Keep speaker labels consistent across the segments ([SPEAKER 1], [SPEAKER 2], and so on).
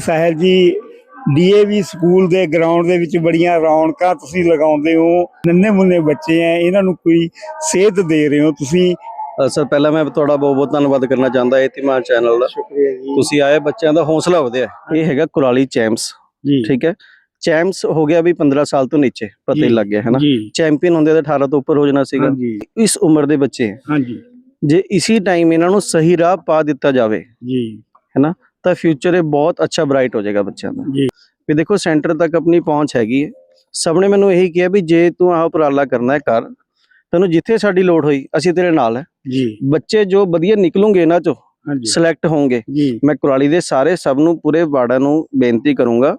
[SPEAKER 1] ਸਾਹਿਲ ਜੀ DAV school ਦੇ ground ਦੇ ਵਿੱਚ ਬੜੀਆਂ ਰੌਣਕਾਂ ਤੁਸੀਂ ਲਗਾਉਂਦੇ ਹੋ ਨੰਨੇ ਮੁੰਨੇ ਬੱਚੇ ਐ ਇਹਨਾਂ ਨੂੰ ਕੋਈ ਸੇਧ ਦੇ ਰਹੇ ਹੋ ਤੁਸੀਂ?
[SPEAKER 2] ਸਰ ਪਹਿਲਾਂ ਮੈਂ ਤੁਹਾਡਾ ਬਹੁਤ ਬਹੁਤ ਧੰਨਵਾਦ ਕਰਨਾ ਚਾਹੁੰਦਾ ਇਤਿਮਾਨ ਚੈਨਲ ਦਾ।
[SPEAKER 1] ਸ਼ੁਕਰੀਆ ਜੀ।
[SPEAKER 2] ਤੁਸੀਂ ਆਏ ਬੱਚਿਆਂ ਦਾ ਹੌਸਲਾ ਵਧਿਆ। ਇਹ ਹੈਗਾ ਕੁਰਾਲੀ ਚੈਂਪਸ। ਠੀਕ ਹੈ ਚੈਂਪਸ ਹੋ ਗਿਆ ਵੀ 15 ਸਾਲ ਤੋਂ ਨੀਚੇ ਪਤਾ ਹੀ ਲੱਗ ਗਿਆ ਹੈ ਨਾ ਚੈਂਪੀਅਨ ਹੁੰਦੇ ਤਾਂ 18 ਤੋਂ ਉੱਪਰ ਹੋ ਜਾਣਾ ਸੀਗਾ। ਇਸ ਉਮਰ ਦੇ ਬੱਚੇ।
[SPEAKER 1] ਹਾਂਜੀ।
[SPEAKER 2] ਜੇ ਇਸੀ ਟਾਈਮ ਇਹਨਾਂ ਨੂੰ ਸਹੀ ਰਾਹ ਪਾ ਦਿੱਤਾ ਜਾਵੇ
[SPEAKER 1] ਜੀ।
[SPEAKER 2] ਤਾਂ ਫਿਊਚਰ ਇਹ ਬਹੁਤ ਅੱਛਾ ਬ੍ਰਾਈਟ ਹੋ ਜਾਏਗਾ ਬੱਚਿਆਂ ਦਾ।
[SPEAKER 1] ਜੀ।
[SPEAKER 2] ਵੀ ਦੇਖੋ ਸੈਂਟਰ ਤੱਕ ਆਪਣੀ ਪਹੁੰਚ ਹੈਗੀ ਹੈ। ਸਭ ਨੇ ਮੈਨੂੰ ਇਹੀ ਕਿਹਾ ਵੀ ਜੇ ਤੂੰ ਆਹ ਉਪਰਾਲਾ ਕਰਨਾ ਹੈ ਕਰ। ਤੈਨੂੰ ਜਿੱਥੇ ਸਾਡੀ ਲੋੜ ਹੋਈ ਅਸੀਂ ਤੇਰੇ ਨਾਲ ਹੈ।
[SPEAKER 1] ਜੀ।
[SPEAKER 2] ਬੱਚੇ ਜੋ ਵਧੀਆ ਨਿਕਲੂਗੇ ਇਹਨਾਂ ਚੋਂ ਸਿਲੈਕਟ ਹੋਣਗੇ। ਮੈਂ ਕੁਰਾਲੀ ਦੇ ਸਾਰੇ ਸਭ ਨੂੰ ਪੂਰੇ ਵਾਰਡਾਂ ਨੂੰ ਬੇਨਤੀ ਕਰੂੰਗਾ।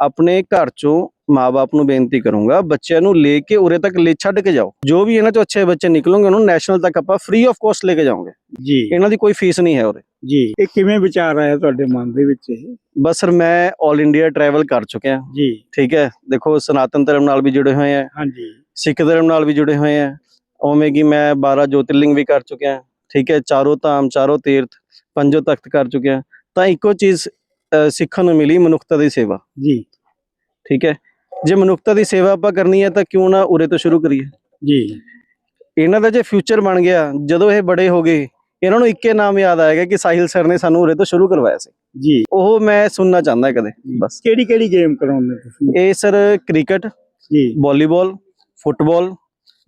[SPEAKER 2] ਆਪਣੇ ਘਰ ਚੋਂ ਮਾਪੇ ਨੂੰ ਬੇਨਤੀ ਕਰੂੰਗਾ ਬੱਚਿਆਂ ਨੂੰ ਲੈ ਕੇ ਉਰੇ ਤੱਕ ਲੈ ਛੱਡ ਕੇ ਜਾਓ। ਜੋ ਵੀ ਇਹਨਾਂ ਚੋਂ ਅੱਛੇ ਬੱਚੇ ਨਿਕਲਣਗੇ ਉਹਨੂੰ ਨੈਸ਼ਨਲ ਤੱਕ ਆਪਾਂ ਫ੍ਰੀ ਆਫ ਕਾਸਟ ਲੈ ਕੇ ਜਾਵਾਂਗੇ।
[SPEAKER 1] ਜੀ।
[SPEAKER 2] ਇਹਨਾਂ ਦੀ ਕੋਈ ਫੀਸ ਨਹੀਂ ਹੈ ਉਰੇ।
[SPEAKER 1] ਜੀ। ਇਹ ਕਿਵੇਂ ਵਿਚਾਰ ਆਇਆ ਤੁਹਾਡੇ ਮਨ ਦੇ ਵਿੱਚ ਇਹ?
[SPEAKER 2] ਬਸ ਸਰ ਮੈਂ 올 ਇੰਡੀਆ ਟਰੈਵਲ ਕਰ ਚੁੱਕਿਆ।
[SPEAKER 1] ਜੀ।
[SPEAKER 2] ਠੀਕ ਹੈ? ਦੇਖੋ ਸਨਾਤਨ ਧਰਮ ਨਾਲ ਵੀ ਜੁੜੇ ਹੋਏ ਆ।
[SPEAKER 1] ਹਾਂਜੀ।
[SPEAKER 2] ਸਿੱਖ ਧਰਮ ਨਾਲ ਵੀ ਜੁੜੇ ਹੋਏ ਆ। ਉਵੇਂ ਕਿ ਮੈਂ 12 ਜੋਤਿਰਲਿੰਗ ਵੀ ਕਰ ਚੁੱਕਿਆ। ਠੀਕ ਹੈ? ਚਾਰੋਂ ਧਾਮ ਚਾਰੋਂ ਤੀਰਥ ਪੰਜੋ ਤਖਤ ਕਰ ਚੁੱਕਿਆ। ਤਾਂ ਇੱਕੋ ਚੀਜ਼ ਸਿੱਖਣ ਨੂੰ ਮਿਲੀ ਮਨੁੱਖਤਾ ਦੀ ਸੇਵਾ।
[SPEAKER 1] ਜੀ।
[SPEAKER 2] ਠੀਕ ਹੈ? ਜੇ ਮਨੁੱਖਤਾ ਦੀ ਸੇਵਾ ਆਪਾਂ ਕਰਨੀ ਹੈ ਤਾਂ ਕਿਉਂ ਨਾ ਉਰੇ ਤੋਂ ਸ਼ੁਰੂ ਕਰੀਏ।
[SPEAKER 1] ਜੀ।
[SPEAKER 2] ਇਹਨਾਂ ਦਾ ਜੇ ਫਿਊਚਰ ਬਣ ਗਿਆ ਜਦੋਂ ਇਹ ਬੜੇ ਹੋ ਗਏ ਇਹਨਾਂ ਨੂੰ ਇੱਕੇ ਨਾਮ ਯਾਦ ਆਏਗਾ ਕਿ ਸਾਹਿਲ ਸਰ ਨੇ ਸਾਨੂੰ ਉਰੇ ਤੋਂ ਸ਼ੁਰੂ ਕਰਵਾਇਆ ਸੀ।
[SPEAKER 1] ਜੀ।
[SPEAKER 2] ਉਹ ਮੈਂ ਸੁਣਨਾ ਚਾਹੁੰਦਾ ਕਦੇ ਬਸ।
[SPEAKER 1] ਕਿਹੜੀ ਕਿਹੜੀ ਗੇਮ ਕਰਾਉਂਦੇ ਤੁਸੀਂ?
[SPEAKER 2] ਇਹ ਸਰ ਕ੍ਰਿਕਟ
[SPEAKER 1] ਜੀ।
[SPEAKER 2] Volleyball football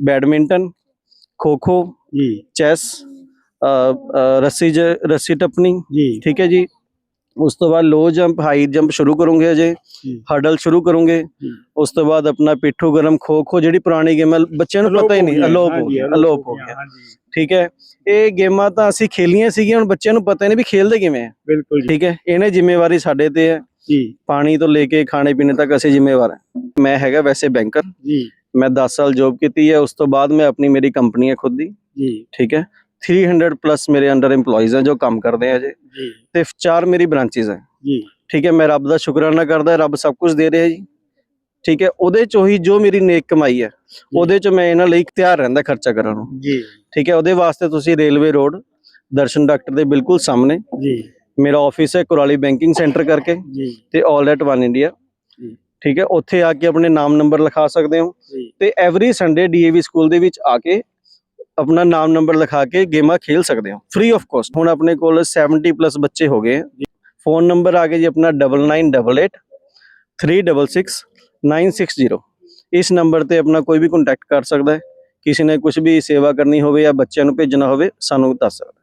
[SPEAKER 2] badminton kho kho
[SPEAKER 1] ਜੀ
[SPEAKER 2] ਚੈਸ ਰੱਸੀ ਜ- ਰੱਸੀ ਟੱਪਣੀ
[SPEAKER 1] ਜੀ।
[SPEAKER 2] ਠੀਕ ਹੈ ਜੀ। ਉਸ ਤੋਂ ਬਾਅਦ ਲੋ ਜੰਪ ਹਾਈ ਜੰਪ ਸ਼ੁਰੂ ਕਰੂੰਗੇ ਅਜੇ। ਹਰਡਲ ਸ਼ੁਰੂ ਕਰੂੰਗੇ। ਉਸ ਤੋਂ ਬਾਅਦ ਆਪਣਾ ਪਿੱਠੂ ਗਰਮ ਖੋ ਖੋ ਜਿਹੜੀ ਪੁਰਾਣੀ ਗੇਮ ਹੈ ਬੱਚਿਆਂ ਨੂੰ ਪਤਾ ਹੀ ਨਹੀਂ ਅਲੋਪ ਹੋ ਗਿਆ ਅਲੋਪ ਹੋ ਗਿਆ। ਠੀਕ ਹੈ। ਇਹ ਗੇਮਾਂ ਤਾਂ ਅਸੀਂ ਖੇਲੀਆਂ ਸੀਗੀਆਂ ਹੁਣ ਬੱਚਿਆਂ ਨੂੰ ਪਤਾ ਨਹੀਂ ਵੀ ਖੇਲਦੇ ਕਿਵੇਂ ਆ।
[SPEAKER 1] ਬਿਲਕੁਲ ਜੀ।
[SPEAKER 2] ਠੀਕ ਹੈ? ਇਹਨੇ ਜ਼ਿੰਮੇਵਾਰੀ ਸਾਡੇ ਤੇ ਹੈ।
[SPEAKER 1] ਜੀ।
[SPEAKER 2] ਪਾਣੀ ਤੋਂ ਲੈ ਕੇ ਖਾਣੇ ਪੀਣੇ ਤੱਕ ਅਸੀਂ ਜ਼ਿੰਮੇਵਾਰ ਹਾਂ। ਮੈਂ ਹੈਗਾ ਵੈਸੇ ਬੈਂਕਰ
[SPEAKER 1] ਜੀ।
[SPEAKER 2] ਮੈਂ 10 ਸਾਲ ਜੌਬ ਕੀਤੀ ਹੈ ਉਸ ਤੋਂ ਬਾਅਦ ਮੈਂ ਆਪਣੀ ਮੇਰੀ ਕੰਪਨੀ ਹੈ ਖੁਦ ਦੀ।
[SPEAKER 1] ਜੀ।
[SPEAKER 2] ਠੀਕ ਹੈ? 300 ਪਲੱਸ ਮੇਰੇ ਅੰਡਰ EMPLOYEES ਹੈ ਜੋ ਕੰਮ ਕਰਦੇ ਆ
[SPEAKER 1] ਜੀ।
[SPEAKER 2] ਤੇ ਚਾਰ ਮੇਰੀ ਬ੍ਰਾਂਚੇਸ ਹੈ।
[SPEAKER 1] ਜੀ।
[SPEAKER 2] ਠੀਕ ਹੈ? ਮੈਂ ਰੱਬ ਦਾ ਸ਼ੁਕਰਾਨਾ ਕਰਦਾ ਰੱਬ ਸਭ ਕੁਝ ਦੇ ਰਿਹਾ ਜੀ। ਠੀਕ ਹੈ? ਉਹਦੇ ਚੋਂ ਹੀ ਜੋ ਮੇਰੀ ਨੇਕ ਕਮਾਈ ਹੈ। ਉਹਦੇ ਚੋਂ ਮੈਂ ਇਹਨਾਂ ਲਈ ਇਖਤਿਆਰ ਰਹਿੰਦਾ ਖਰਚਾ ਕਰਨ ਨੂੰ।
[SPEAKER 1] ਜੀ।
[SPEAKER 2] ਠੀਕ ਹੈ ਉਹਦੇ ਵਾਸਤੇ ਤੁਸੀਂ ਰੇਲਵੇ ਰੋਡ ਦਰਸ਼ਨ ਡਾਕਟਰ ਦੇ ਬਿਲਕੁਲ ਸਾਹਮਣੇ।
[SPEAKER 1] ਜੀ।
[SPEAKER 2] ਮੇਰਾ ਆਫਿਸ ਹੈ ਕੁਰਾਲੀ ਬੈਂਕਿੰਗ ਸੈਂਟਰ ਕਰਕੇ
[SPEAKER 1] ਜੀ।
[SPEAKER 2] ਤੇ ਆਲ ਐਟ ਵਨ ਇੰਡੀਆ
[SPEAKER 1] ਜੀ।
[SPEAKER 2] ਠੀਕ ਹੈ ਉੱਥੇ ਆ ਕੇ ਆਪਣੇ ਨਾਮ ਨੰਬਰ ਲਿਖਾ ਸਕਦੇ ਹੋ। ਤੇ ਐਵਰੀ ਸੰਡੇ ਡੀਏਵੀ ਸਕੂਲ ਦੇ ਵਿੱਚ ਆ ਕੇ ਆਪਣਾ ਨਾਮ ਨੰਬਰ ਲਿਖਾ ਕੇ ਗੇਮਾਂ ਖੇਲ ਸਕਦੇ ਹੋ। ਫ੍ਰੀ ਆਫ ਕਾਸਟ ਹੁਣ ਆਪਣੇ ਕੋਲ 70 ਪਲੱਸ ਬੱਚੇ ਹੋ ਗਏ। ਫੋਨ ਨੰਬਰ ਆ ਗਿਆ ਜੀ ਆਪਣਾ 9988 366 960 ਇਸ ਨੰਬਰ ਤੇ ਆਪਣਾ ਕੋਈ ਵੀ ਕੰਟੈਕਟ ਕਰ ਸਕਦਾ ਹੈ। ਕਿਸੇ ਨੇ ਕੁਝ ਵੀ ਸੇਵਾ ਕਰਨੀ ਹੋਵੇ ਜਾਂ ਬੱਚਿਆਂ ਨੂੰ ਭੇਜਣਾ ਹੋਵੇ, ਸਾਨੂੰ ਦੱਸ ਸਕਦਾ